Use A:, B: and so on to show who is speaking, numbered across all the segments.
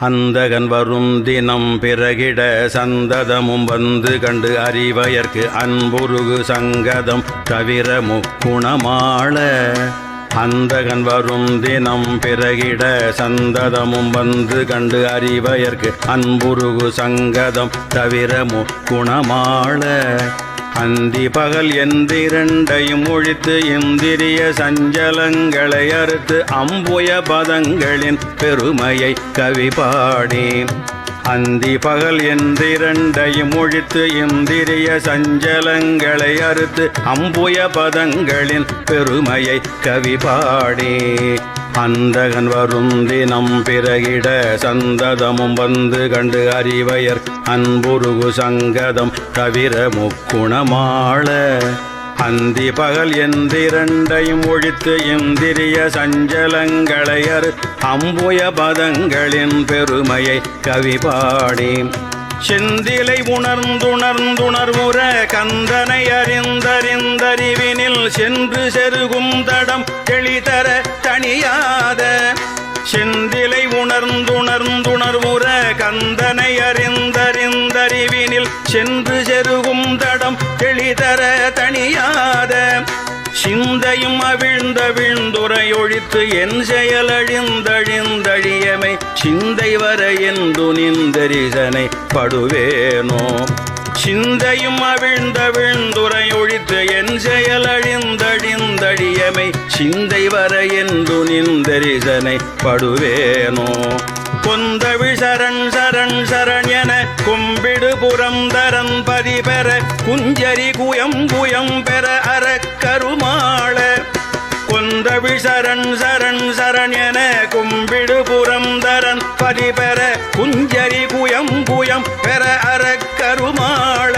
A: அந்தகன் வரும் தினம் பிறகிட சந்ததமும் வந்து கண்டு அறிவயற்கு அன்புருகு சங்கதம் தவிர முக்குணமாள. அந்தகன் வரும் தினம் பிறகிட சந்ததமும் வந்து கண்டு அறிவயற்கு அன்புருகு சங்கதம் தவிர முக்குணமாள. அந்தி பகல் எந்திரண்டையும் ஒழித்து இந்திரிய சஞ்சலங்களை அறுத்து அம்புய பதங்களின் பெருமையை கவி பாடி அந்தி பகல் எந்திரண்டையும் ஒழித்து இந்திரிய சஞ்சலங்களை அறுத்து அம்புய பதங்களின் பெருமையை கவி பாடி. அந்தகன் வரும் தினம் பிறகிட சந்ததமும் வந்து கண்டு அறிவயர் அன்புருகு சங்கதம் தவிர முக்குணமாள. அந்தி பகல் எந்திரண்டையும் ஒழித்து இந்திரிய சஞ்சலங்களை அறுத்து அம்புய பதங்களின் பெருமையை கவிபாடி செந்திலை உணர்ந்துணர்ந்துணர்வுற கந்தனை அறிந்தறிந்தறிவினில் சென்று செருகும் தடம் தெளிதர தனியாத செந்திலை உணர்ந்துணர்ந்துணர்வுற கந்தனை அறிந்தறிந்தறிவினில் சென்று செருகும் தடம் தெளிதர தனியாத சிந்தையும் அவிழ்ந்த விழுந்துரை ஒழித்து என் செயலழிந்தழிந்தழியமை சிந்தை வர என்று நிந்தரிசனை படுவேனோ? சிந்தையும் அவிழ்ந்த விழுந்துரை ஒழித்து என் செயலழிந்தழிந்தழியமை சிந்தை வர என்று நிந்தரிசனை படுவேனோ? கொந்தவிழ் சரண் சரண் சரண் என கும்பிடு புறம் தரன் பதிபெற குஞ்சரி குயம் குயம் பெற அறக்கருமா சரண் சரண் சரண் என கும்பிடு புறம் தரன். பதிபெற குஞ்சரி குயம் புயம் பெற அறக்கருமாள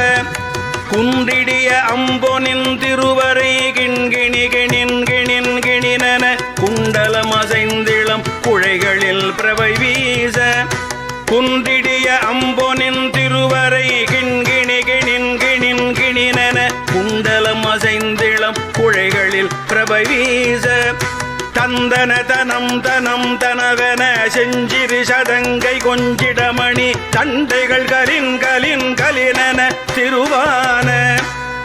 A: குன்றிடிய அம்பொனின் திருவரை கிண்கிணி கிணின் கிணின் கிணினென குண்டலம் அசைந்திளம் குழைகளில் பிரவை வீச. குன்றிடிய அம்பொனின் திருவரை கிண்கிணி கிணின் கிணின் கிணினென குண்டலம் அசைந்திளம் குழைகளில் பிரபை வீச. சந்தன தனம் தனம் தனவென செஞ்சிரு சதங்கை கொஞ்சிடமணி. தண்டைகள் கலின் கலின் கலினென திருவான.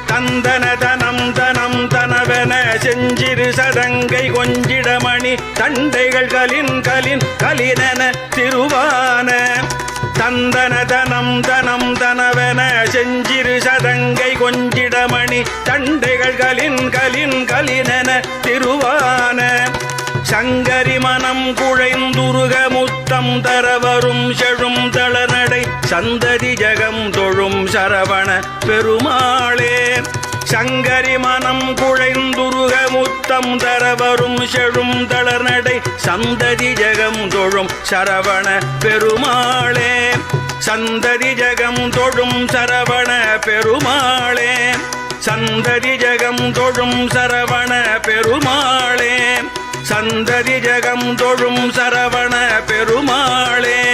A: தந்தன தனம் தனம் தனவென செஞ்சிரு சதங்கை கொஞ்சிடமணி. தண்டைகள் கலின் கலின் கலினென திருவான. தந்தன தனம் தனம் தனவென செஞ்சிரு சதங்கை கொஞ்சிடமணி. தண்டைகள் கலின் கலின் கலினென சங்கரி மனம் குழைந்துருக முத்தம் தரவரும் செழும் தளநடை சந்ததி ஜகம் தொழும் சரவண பெருமாளே. சங்கரி மனம் குழைந்துருக முத்தம் தரவரும் செழும் தளர்நடை சந்ததி ஜகம் தொழும் சரவண பெருமாளே. சந்ததி ஜகம் தொழும் சரவண பெருமாளே. சந்ததி ஜகம் தொழும் சரவண பெருமாளே. சந்ததி ஜகம் தொழும் சரவண பெருமாளே.